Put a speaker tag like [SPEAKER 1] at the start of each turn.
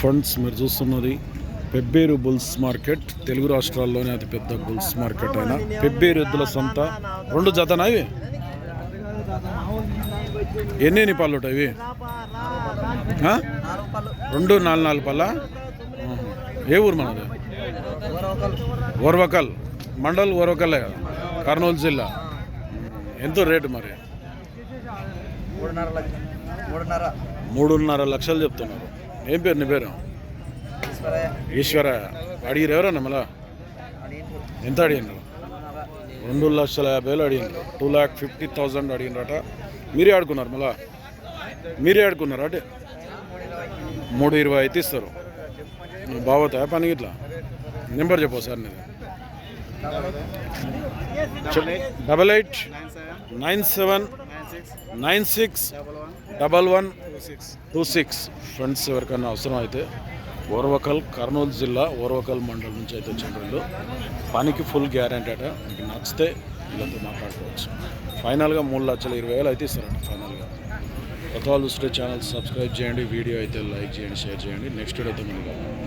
[SPEAKER 1] Funds మీరు చూస్తున్నది Pebbair bulls market Telugu రాష్ట్రాల్లోనే అతి పెద్ద బుల్స్ మార్కెట్ అయిన. పెబ్బేరు ఎద్దుల సంత రెండు జతనా ఇవి? ఎన్ని పళ్ళు ఉంటాయి ఇవి? రెండు నాలుగు నాలుగు పళ్ళ? ఏ ఊరు మనది? ఓర్వకల్ మండల్ ఓర్వకల్లే కదా? కర్నూలు జిల్లా. ఎంతో రేటు మరి?
[SPEAKER 2] మూడున్నర
[SPEAKER 1] లక్షలు చెప్తున్నారు. ఏం పేరు నీ పేరు? ఈశ్వర అడిగిరు ఎవరన్నా మళ్ళా? ఎంత అడిగినారు రెండు లక్షల యాభై వేలు అడిగినారు టూ ల్యాక్ ఫిఫ్టీ థౌజండ్ అడిగినరట మీరే ఆడుకున్నారు మళ్ళా? మీరే ఆడుకున్నారు అంటే? మూడు ఇరవై అయితే ఇస్తారు. బాగోతాయా పని ఇట్లా నెంబర్ చెప్పు సార్ నేను double eight. Nine seven nine six double one two six. Friends ఎవరికైనా అవసరం అయితే ఓర్వకల్ కర్నూలు జిల్లా ఓర్వకల్ మండలం నుంచి అయితే వచ్చిన వీళ్ళు పనికి ఫుల్ గ్యారంటీ అట. మీకు నచ్చితే వీళ్ళతో మాట్లాడుకోవచ్చు. ఫైనల్గా మూడు లక్షల ఇరవై వేలు అయితే ఇస్తారట ఫైనల్గా. కొత్త వాళ్ళు చూస్తే ఛానల్ సబ్స్క్రైబ్ చేయండి వీడియో అయితే లైక్ చేయండి షేర్ చేయండి. నెక్స్ట్ వీడియో అయితే ముందుగా